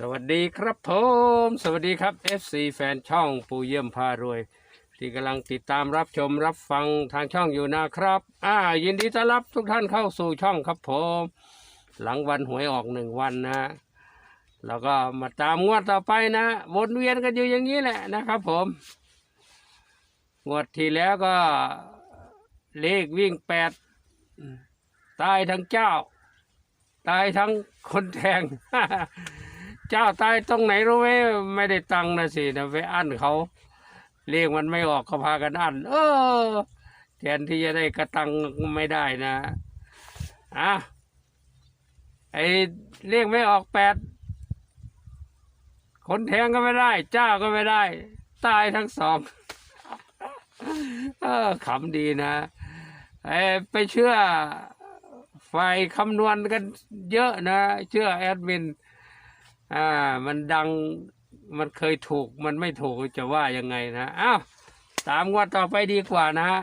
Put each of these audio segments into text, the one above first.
สวัสดีครับผม สวัสดีครับ FC แฟนช่องปูเยี่ยมพารวย ที่กำลังติดตามรับชมรับฟังทางช่องอยู่นะครับ อ่า ยินดีต้อนรับทุกท่านเข้าสู่ช่องครับผม หลังวันหวยออกหนึ่งวันนะแล้วก็มาตามงวดต่อไปนะวนเวียนกันอยู่อย่างนี้แหละนะครับผมงวดที่แล้วก็เลขวิ่งแปดตายทั้งเจ้า ตายทั้งคนแทง เจ้าตายตรงไหนรู้ไหมไม่ได้ตังค์นะสินะไปอั้นเขาเรียกมันไม่ออกก็พากันอั้นเออแทนที่จะได้กระตังไม่ได้นะอะไอเรียกไม่ออกแปดคนแทงก็ไม่ได้ เจ้าก็ไม่ได้ ตายทั้งสองเออขำดีนะไอไปเชื่อฝ่ายคำนวณกันเยอะนะ เชื่อแอดมิน อ่า มันดังมันเคยถูกมันไม่ถูกจะว่ายังไงนะอ้าวตามงวดต่อไปดีกว่านะฮะ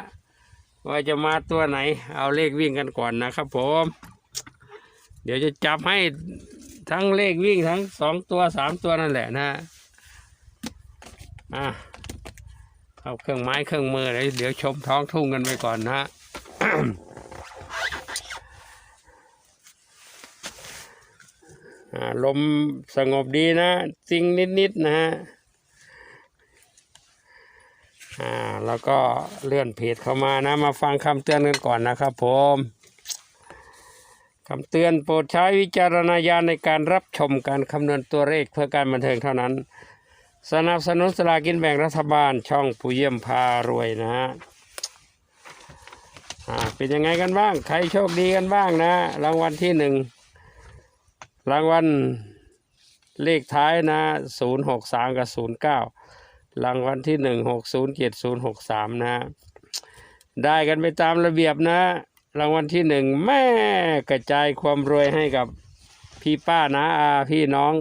ว่าจะมาตัวไหน เอาเลขวิ่งกันก่อนนะครับผม เดี๋ยวจะจับให้ทั้งเลขวิ่งทั้งสองตัวสามตัวนั่นแหละนะอะเอาเครื่องไม้เครื่องมือเลยเดี๋ยวชมท้องทุ่งกันไปก่อนนะ อ่า ลมสงบดีนะซิงนิดๆนะฮะอ่าแล้วก็เลื่อนเพจเข้ามานะมาฟังคำเตือนกันก่อนนะครับผมคำเตือนโปรดใช้วิจารณญาณในการรับชมการคำนวณตัวเลขเพื่อการบันเทิงเท่านั้น สนับสนุนสลากินแบ่งรัฐบาลช่องผู้เยี่ยมพารวยนะฮะอ่าเป็นยังไงกันบ้าง ใครโชคดีกันบ้างนะ รางวัลที่หนึ่ง รางวัลเลขท้ายนะศูนย์หกสามกับศูนย์เก้ารางวัลที่หนึ่งหกศูนย์เจ็ดศูนย์หกสามนะ ได้กันไปตามระเบียบนะ รางวัลที่หนึ่งแม่กระจายความรวยให้กับพี่ป้านะอาพี่น้อง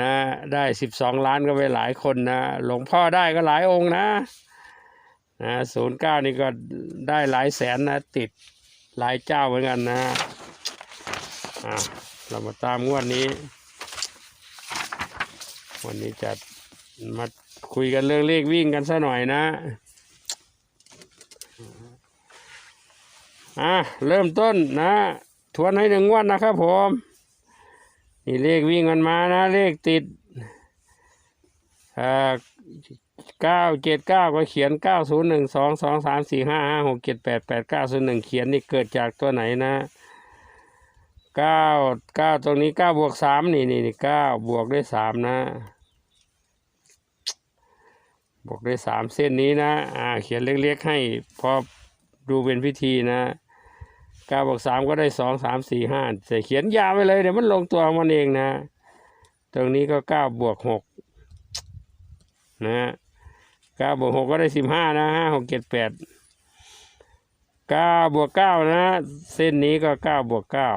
นะได้สิบสองล้านก็ไปหลายคนนะ หลวงพ่อได้ก็หลายองค์นะนะศูนย์เก้านี่ก็ได้หลายแสนนะ ติดหลายเจ้าเหมือนกันนะอะ เรามาตามงวดนี้ วันนี้จะมาคุยกันเรื่องเลขวิ่งกันซะหน่อยนะ อะ เริ่มต้นนะ ทวนให้หนึ่งงวดนะครับผม นี่เลขวิ่งมันมานะ เลขติดอ่าเก้าเจ็ดเก้าก็เขียนเก้าศูนย์หนึ่งสองสองสามสี่ห้าห้าหกเจ็ดแปดแปดเก้าศูนย์หนึ่งเขียนนี่เกิดจากตัวไหนนะ เก้าเก้าตรงนี้เก้าบวกสามนี่นี่นี่เก้าบวกด้วยสามนะ บวกด้วยสามเส้นนี้นะ อ่า เขียนเล็กๆให้พอดูเป็นพิธีนะเก้าบวกสามก็ได้สองสามสี่ห้าแต่เขียนยาวไปเลยเดี๋ยวมันลงตัวมันเองนะ ตรงนี้ก็เก้าบวกหกนะเก้าบวกหกก็ได้สิบห้านะห้าหกเจ็ดแปดเก้าบวกเก้านะ เส้นนี้ก็เก้าบวกเก้า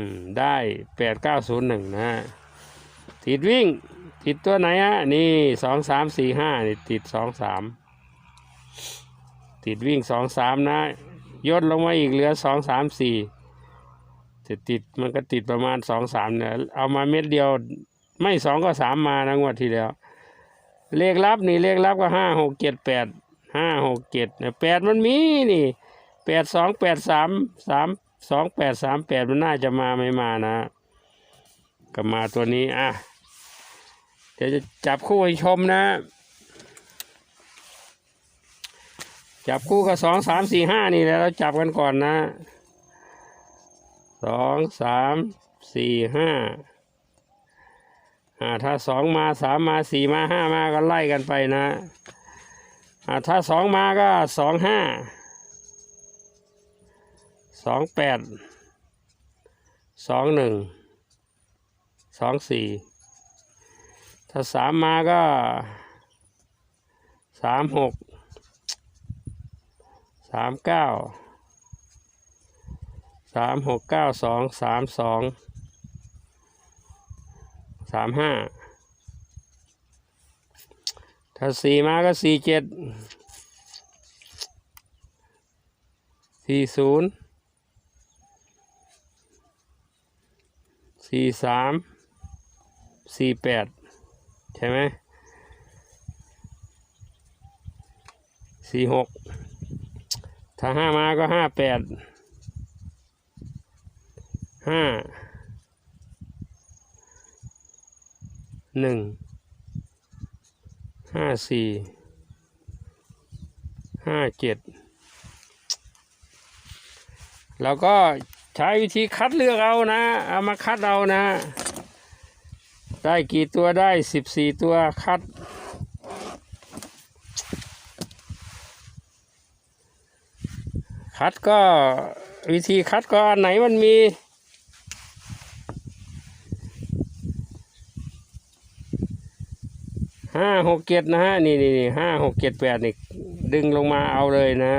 อืมได้แปดเก้าศูนย์หนึ่งนะติดวิ่ง ติดตัวไหนฮะ นี่สองสามสี่ห้านี่ติดสองสามติดวิ่งสองสามนะย่นลงมาอีกเหลือสองสามสี่จะติดมันก็ติดประมาณสองสามเนี่ยเอามาเม็ดเดียว ไม่สองก็สามมานะงวดที่แล้ว เลขลับนี่เลขลับก็ห้าหกเจ็ดแปดห้าหกเจ็ดเนี่ยแปดมันมีนี่แปดสองแปดสามสาม สองแปดสามแปดมันน่าจะมาไม่มานะก็มาตัวนี้อะเดี๋ยวจะจับคู่ให้ชมนะ จับคู่กับสองสามสี่ห้านี่แหล้วเราจับกันก่อนนะสองสามสี่ห้าอ่าถ้าสองมาสามมาสี่มาห้ามาก็ไล่กันไปนะอ่าถ้าสองมาก็สองห้า สองแปดสองหนึ่งสองสี่ถ้าสามมาก็สามหกสามเก้าสามหกเก้าสองสามสองสามห้าถ้าสี่มาก็สี่เจ็ดสี่ศูนย์ สี่สามสี่แปดใช่ไหมสี่หกถ้าห้ามาก็ห้าแปดห้าหนึ่งห้าสี่ห้าเจ็ดแล้วก็ ใช้วิธีคัดเลือกเอานะเอามาคัดเอานะ ได้กี่ตัวได้สิบสี่ตัวคัด คัดก็วิธีคัดก็อันไหนมันมีห้าหกเจ็ดนะฮะ นี่นี่นี่ห้าหกเจ็ดแปดนี่ดึงลงมาเอาเลยนะ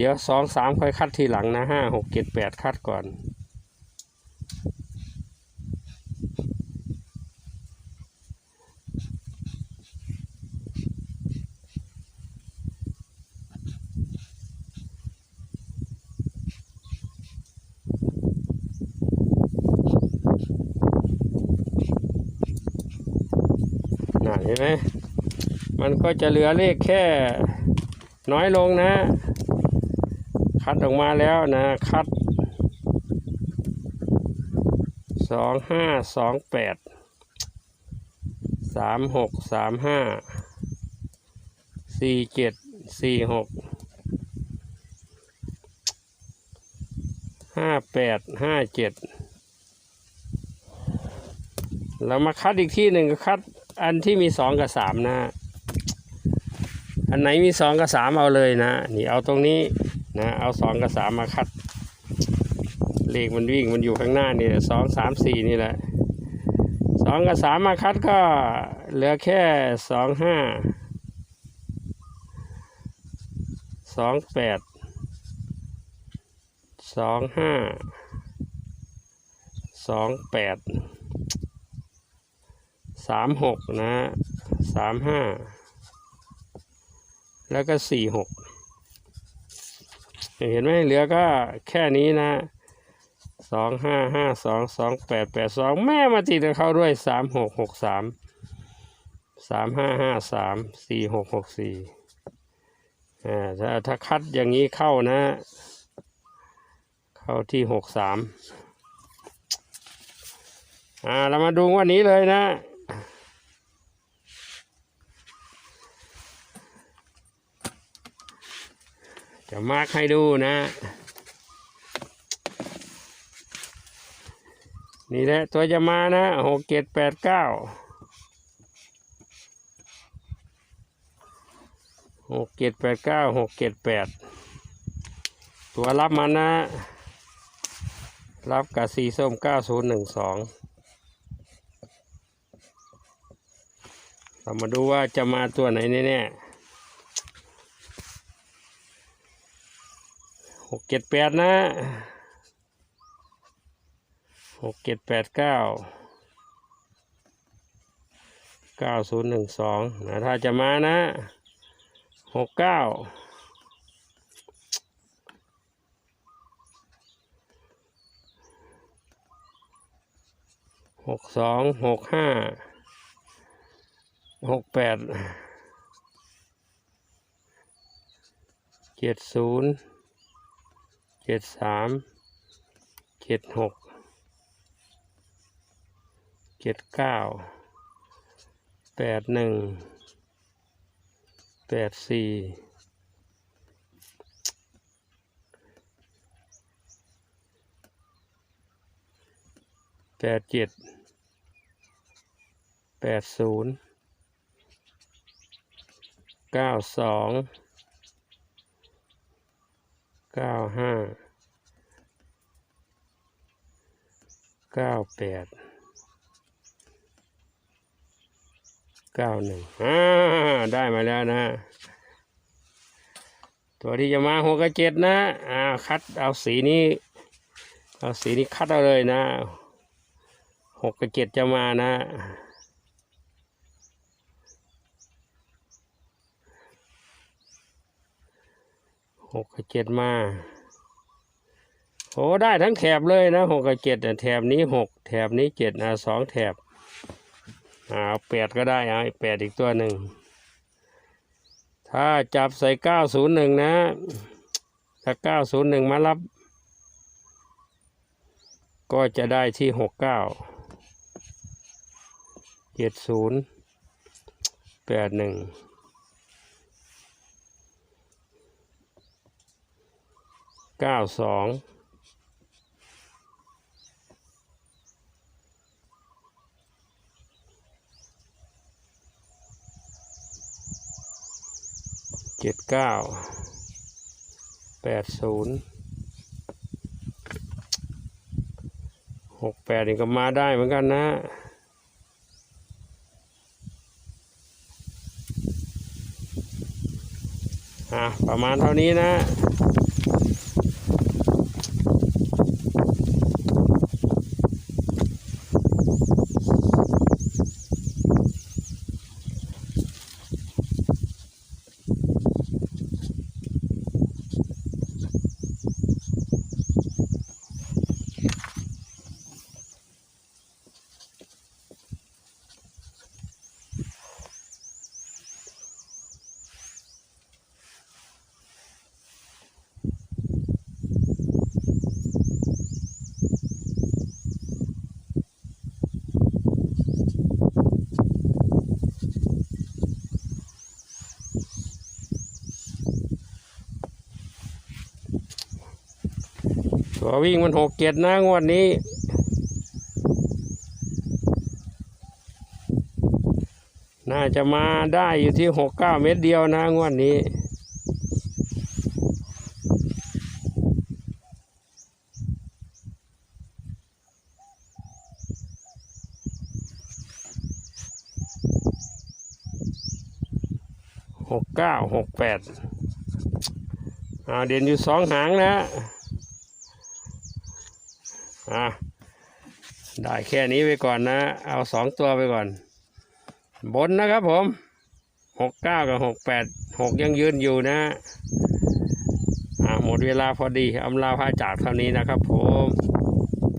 เดี๋ยวสองสามค่อยคัดทีหลังนะห้าหกเจ็ดแปดคัดก่อนน่ะเห็นไหมมันก็จะเหลือเลขแค่น้อยลงนะ คัดออกมาแล้วนะคัดสองห้าสองแปดสามหกสามห้าสี่เจ็ดสี่หกห้าแปดห้าเจ็ดเรามาคัดอีกที่หนึ่งก็คัดอันที่มีสองกับสามนะ อันไหนมีสองกับสามเอาเลยนะ นี่เอาตรงนี้ นะเอาสองกับสามมาคัด เลขมันวิ่งมันอยู่ข้างหน้านี่สองสามสี่นี่แหละสองกับสามมาคัดก็เหลือแค่สองห้าสองแปดสองห้าสองแปดสามหกนะสามห้าแล้วก็สี่หก เห็นไหมเหลือก็แค่นี้นะสองห้าห้าสองสองแปดแปดสองแม่มาติดกับเขาด้วยสามหกหกสามสามห้าห้าสามสี่หกหกสี่อ่าถ้าถ้าคัดอย่างนี้เข้านะ เข้าที่หกสามอ่าเรามาดูวันนี้เลยนะ จะมาร์กให้ดูนะ นี่แหละตัวจะมานะหกเจ็ดแปดเก้าหกเจ็ดแปดเก้าหกเจ็ดแปดตัวรับมันนะ รับกับสีส้มเก้าศูนย์หนึ่งสองเรามาดูว่าจะมาตัวไหนแน่ๆ หกเจ็ดแปดนะหกเจ็ดแปดเก้าเก้าศูนย์หนึ่งสองนะถ้าจะมานะหกเก้าหกสองหกห้าหกแปดเจ็ดศูนย์ จ็ดสามเจ็ดหกเจ็ดเก้าแปดหนึ่งแปดสี่แปดเจ็ดแปดศูนย์เก้าสอง เก้าห้าเก้าแปดเก้าหนึ่งอ่าได้มาแล้วนะตัวที่จะมาหกกับเจ็ดนะอ่าคัดเอาสีนี้เอาสีนี้คัดเอาเลยนะหกกับเจ็ดจะมานะ หกกับเจ็ดมาโอ้ได้ทั้งแถบเลยนะหกกับเจ็ดแถบนี้หกแถบนี้เจ็ดอะสองแถบเอาแปดก็ได้เอาแปดอีกตัวหนึ่ง ถ้าจับใส่เก้าศูนย์หนึ่งนะ ถ้าเก้าศูนย์หนึ่งมารับ ก็จะได้ที่หกเก้าเจ็ดศูนย์แปดหนึ่ง เก้าสองเจ็ดเก้าแปดศูนย์หกแปดนี่ก็มาได้เหมือนกันนะอะประมาณเท่านี้นะ ตัววิ่งมันหกเจ็ดนะงวดนี้ น่าจะมาได้อยู่ที่หกเก้าเมตรเดียวนะงวดนี้หกเก้าหกแปดเด่นอยู่สองหางนะ อะได้แค่นี้ไปก่อนนะ เอาสองตัวไปก่อน บนนะครับผมหกเก้ากับหกแปดหกยังยืนอยู่นะอ่าหมดเวลาพอดีอำลาพาจากเท่านี้นะครับผม